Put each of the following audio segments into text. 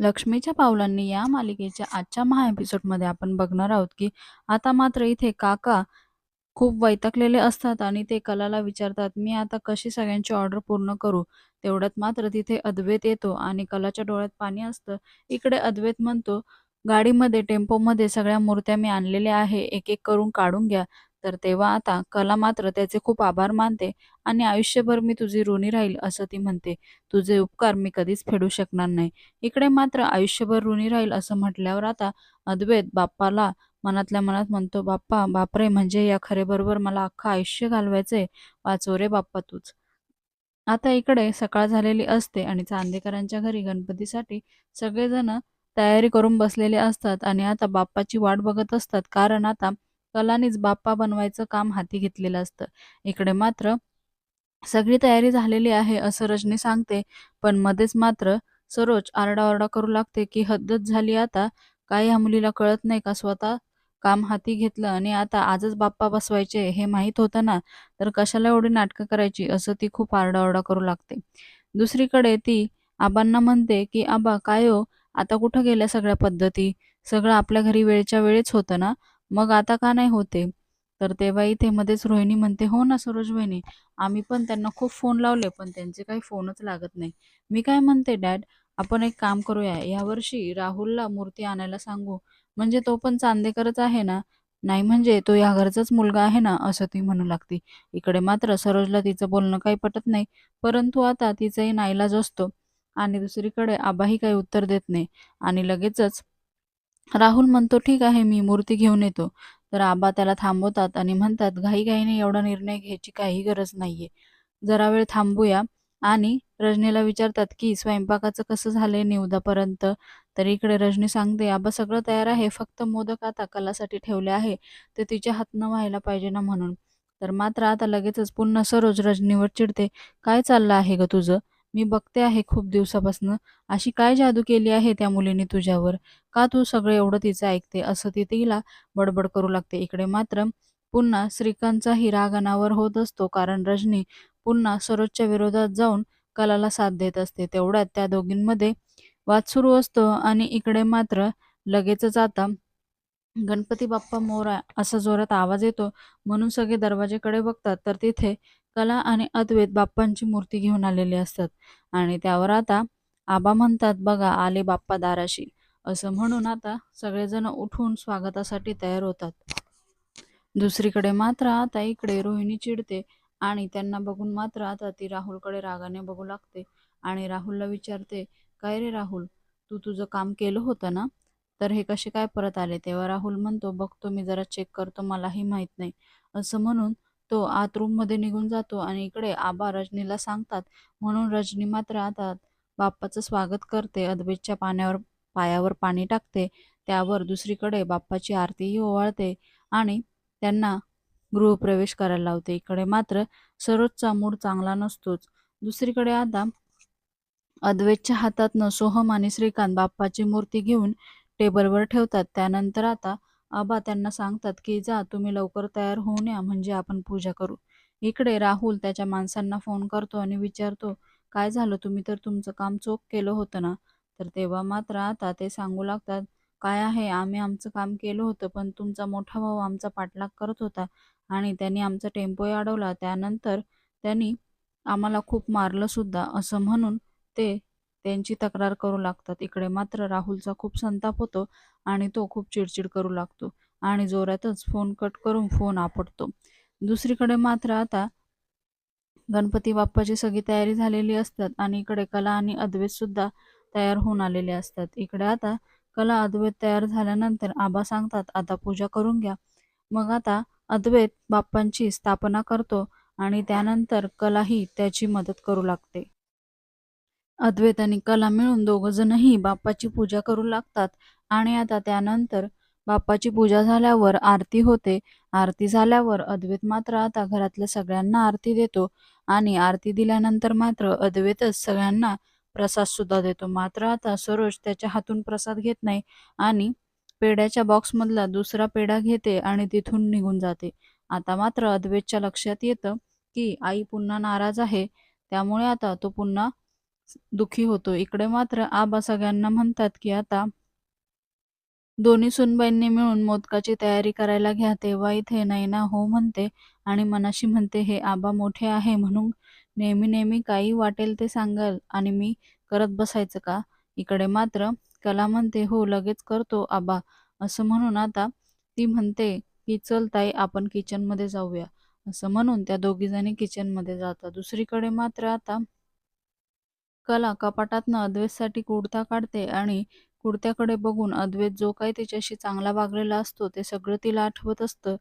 लक्ष्मीच्या पावलांनी या मालिकेच्या आजच्या महा एपिसोडमध्ये आपण बघणार आहोत की आता मात्र इथे काका खूप वैतकलेले असतात आणि ते कलाला विचारतात मी आता कशी सगळ्यांची ऑर्डर पूर्ण करू? तेवढ्यात मात्र तिथे अद्वैत येतो आणि कलाच्या डोळ्यात पाणी असतं. इकडे अद्वैत म्हणतो गाडीमध्ये टेम्पोमध्ये सगळ्या मूर्त्या मी आणलेल्या आहे एक एक करून काढून घ्या. तर तेव्हा आता कला मात्र त्याचे खूप आभार मानते आणि आयुष्यभर मी तुझी ऋणी राहील असं ती म्हणते. तुझे उपकार मी कधीच फेडू शकणार नाही. इकडे मात्र आयुष्यभर ऋणी राहील असं म्हटल्यावर आता अद्वैत बाप्पाला मनातल्या मनात म्हणतो बाप्पा बापरे म्हणजे या खरेबरोबर मला अख्खं आयुष्य घालवायचंय? वाचो रे बाप्पा तूच. आता इकडे सकाळ झालेली असते आणि चांदेकरांच्या घरी गणपतीसाठी सगळेजण तयारी करून बसलेले असतात आणि आता बाप्पाची वाट बघत असतात. कारण आता कलानीच बाप्पा बनवायचं काम हाती घेतलेलं असतं. इकडे मात्र सगळी तयारी झालेली आहे असं रजनी सांगते. पण मध्येच मात्र सरोज आरडाओरडा करू लागते की हद्दच झाली आता. काय ह्या मुलीला कळत नाही का स्वतः काम हाती घेतलं आणि आता आजच बाप्पा बसवायचे हे माहीत होतं ना? तर कशाला एवढी नाटकं करायची असं ती खूप आरडाओरडा करू लागते. दुसरीकडे ती आबांना म्हणते की आबा काय हो? आता कुठं गेल्या सगळ्या पद्धती? सगळं आपल्या घरी वेळच्या वेळेच होतं ना? मग आता का नाही होते? तर तेव्हा इथे मध्येच रोहिणी म्हणते हो ना सरोज बहिणी आम्ही पण त्यांना खूप फोन लावले पण त्यांचे काही फोनच लागत नाही. मी काय म्हणते डॅड आपण एक काम करूया. यावर्षी राहुलला मूर्ती आणायला सांगू. म्हणजे तो पण चांदेकरच आहे ना? नाही म्हणजे तो या घरचाच मुलगा आहे ना? असं ती म्हणू लागते. इकडे मात्र सरोजला तिचं बोलणं काही पटत नाही परंतु आता तिचाही नाईलाज असतो. आणि दुसरीकडे आबाही काही उत्तर देत नाही. आणि लगेचच राहुल म्हणतो ठीक आहे मी मूर्ती घेऊन येतो. तर आबा त्याला थांबवतात आणि म्हणतात घाईघाईने एवढा निर्णय घ्यायची काही गरज नाहीये. जरा वेळ थांबूया. आणि रजनीला विचारतात की स्वयंपाकाचं कसं झालंय निवदापर्यंत? तर इकडे रजनी सांगते आबा सगळं तयार आहे फक्त मोदक आता कलासाठी ठेवले आहे. ते तिच्या हातनं व्हायला पाहिजे ना म्हणून. तर मात्र आता लगेचच पुन्हा सरोज रजनीवर चिडते काय चाललं आहे ग तुझं? मी बघते आहे खूप दिवसापासनं. अशी काय जादू केली आहे त्या मुलीने तुझ्यावर? का तू सगळं एवढं तिचं ऐकते? असं ती तिला बडबड करू लागते इकडे. मात्र पुन्हा श्रीकांतचाही राग अनावर होत असतो कारण रजनी पुन्हा सरोजच्या विरोधात जाऊन कलाला साथ देत असते. तेवढ्यात त्या दोघींमध्ये वाद सुरू असतो आणि इकडे मात्र लगेचच आता गणपती बाप्पा मोरा असा जोरात आवाज येतो. म्हणून सगळे दरवाजेकडे बघतात. तर तिथे कला आणि अद्वैत बाप्पांची मूर्ती घेऊन आलेली असतात. आणि त्यावर आता आबा म्हणतात बघा आले बाप्पा दाराशी. असं म्हणून आता सगळेजण उठून स्वागतासाठी तयार होतात. दुसरीकडे मात्र आता इकडे रोहिणी चिडते आणि त्यांना बघून मात्र आता ती राहुलकडे रागाने बघू लागते आणि राहुलला विचारते काय रे राहुल तू तुझं काम केलं होतं ना? तर हे कसे काय परत आले? तेव्हा राहुल म्हणतो बघतो मी जरा चेक करतो मलाही माहीत नाही. असं म्हणून तो आत रूममध्ये निघून जातो आणि इकडे आबा रजनीला सांगतात म्हणून रजनी मात्र आता बाप्पाचं स्वागत करते अद्वैतच्या पाण्यावर पायावर पाणी टाकते त्यावर दुसरीकडे बाप्पाची आरतीही ओवाळते आणि त्यांना गृहप्रवेश करायला लावते. इकडे मात्र सरोजचा मूड चांगला नसतोच. दुसरीकडे आता अद्वैतच्या हातातनं सोहम आणि श्रीकांत बाप्पाची मूर्ती घेऊन टेबलवर ठेवतात. त्यानंतर आता आबा त्यांना सांगतात की जा तुम्ही लवकर तयार होऊन या म्हणजे आपण पूजा करू. इकडे राहुल त्याच्या माणसांना फोन करतो आणि विचारतो काय झालं? तुम्ही तर तुमचं काम चोख केलं होतं ना? तर तेव्हा मात्र आता ते सांगू लागतात काय आहे? आम्ही आमचं काम केलं होतं पण तुमचा मोठा भाऊ आमचा पाठलाग करत होता आणि त्यांनी आमचा टेम्पोही अडवला. त्यानंतर त्यांनी आम्हाला खूप मारलं सुद्धा असं म्हणून ते त्यांची तक्रार करू लागतात. इकडे मात्र राहुलचा खूप संताप होतो आणि तो खूप चिडचिड करू लागतो आणि जोरातच फोन कट करून फोन आपटतो. दुसरीकडे मात्र आता गणपती बाप्पाची सगळी तयारी झालेली असतात आणि इकडे कला आणि अद्वैत सुद्धा तयार होऊन आलेले असतात. इकडे आता कला अद्वैत तयार झाल्यानंतर आबा सांगतात आता पूजा करून घ्या. मग आता अद्वैत बाप्पांची स्थापना करतो आणि त्यानंतर कलाही त्याची मदत करू लागते. अद्वैत आणि कला मिळून दोघंजणही बाप्पाची पूजा करू लागतात. आणि आता त्यानंतर बाप्पाची पूजा झाल्यावर आरती होते. आरती झाल्यावर अद्वैत मात्र आता घरातल्या सगळ्यांना आरती देतो. आणि आरती दिल्यानंतर मात्र अद्वैतच सगळ्यांना प्रसाद सुद्धा देतो. मात्र आता सरोज त्याच्या हातून प्रसाद घेत नाही आणि पेड्याच्या बॉक्समधला दुसरा पेढा घेते आणि तिथून निघून जाते. आता मात्र अद्वैतच्या लक्षात येतं की आई पुन्हा नाराज आहे. त्यामुळे आता तो पुन्हा दुखी होतो. इकडे मात्र आबा सगळ्यांना म्हणतात की आता दोन्ही सुनबाईंनी मिळून मोदकाची तयारी करायला घ्या. तेव्हा इथे नैना हो म्हणते आणि मनाशी म्हणते हे आबा मोठे आहे म्हणून नेहमी नेहमी काही वाटेल ते सांगाल आणि मी करत बसायचं का? इकडे मात्र कला म्हणते हो लगेच करतो आबा असं म्हणून आता ती म्हणते की चल ताई आपण किचनमध्ये जाऊया असं म्हणून त्या दोघीजणी किचनमध्ये जातात. दुसरीकडे मात्र आता कला कपाटातनं अद्वैतसाठी कुडता काढते आणि कुडत्याकडे बघून अद्वैत जो काही तिच्याशी चांगला वागलेला असतो ते सगळं तिला आठवत असतं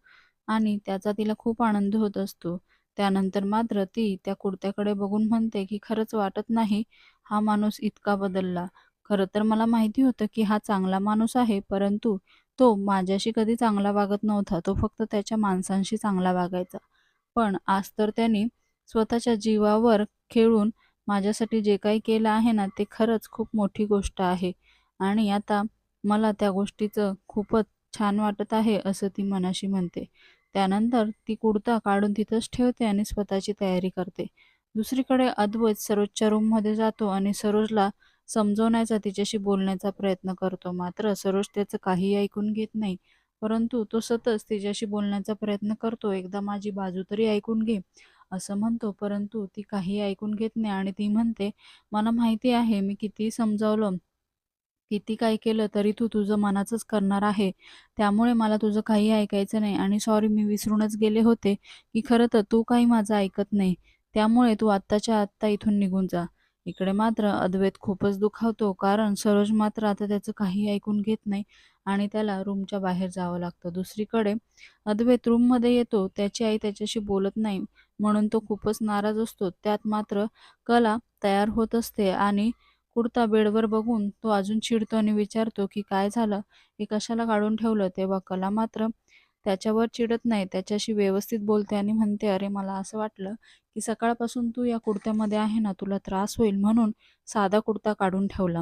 आणि त्याचा तिला खूप आनंद होत असतो. त्यानंतर मात्र ती त्या कुडत्याकडे बघून म्हणते की खरंच वाटत नाही हा माणूस इतका बदलला. खरं तर मला माहिती होतं की हा चांगला माणूस आहे परंतु तो माझ्याशी कधी चांगला वागत नव्हता. तो फक्त त्याच्या माणसांशी चांगला वागायचा. पण आज तर त्याने स्वतःच्या जीवावर खेळून माझ्यासाठी जे काही केलं आहे ना ते खरंच खूप मोठी गोष्ट आहे आणि आता मला त्या गोष्टीचं खूपच छान वाटत आहे असं ती मनाशी म्हणते. त्यानंतर ती कुडता काढून तिथंच ठेवते आणि स्वतःची तयारी करते. दुसरीकडे अद्वैत सरोजच्या रूममध्ये जातो आणि सरोजला समजवण्याचा तिच्याशी बोलण्याचा प्रयत्न करतो. मात्र सरोज त्याचं काहीही ऐकून घेत नाही. परंतु तो सतत तिच्याशी बोलण्याचा प्रयत्न करतो. एकदा माझी बाजू तरी ऐकून घे असं म्हणतो. परंतु ती काही ऐकून घेत नाही आणि ती म्हणते मला माहिती आहे मी कितीही समजावलं किती काय केलं तरी तू तुझं मनाचंच करणार आहे. त्यामुळे मला तुझं काही ऐकायचं नाही आणि सॉरी मी विसरूनच गेले होते की खरं तर तू काही माझं ऐकत नाही. त्यामुळे तू आत्ताच्या आत्ता इथून निघून जा. इकडे मात्र अद्वैत खूपच दुखावतो कारण सरोज मात्र आता त्याचं काही ऐकून घेत नाही आणि त्याला रूमच्या बाहेर जावं लागतं. दुसरीकडे अद्वैत रूममध्ये येतो. त्याची आई त्याच्याशी बोलत नाही म्हणून तो खूपच नाराज असतो. त्यात मात्र कला तयार होत असते आणि कुडता बेडवर बघून तो अजून चिडतो आणि विचारतो की काय झालं? हे कशाला काढून ठेवलं? तेव्हा कला मात्र त्याच्यावर चिडत नाही. त्याच्याशी व्यवस्थित बोलते आणि म्हणते अरे मला असं वाटलं की सकाळपासून तू या कुडत्यामध्ये आहे ना तुला त्रास होईल म्हणून साधा कुडता काढून ठेवला.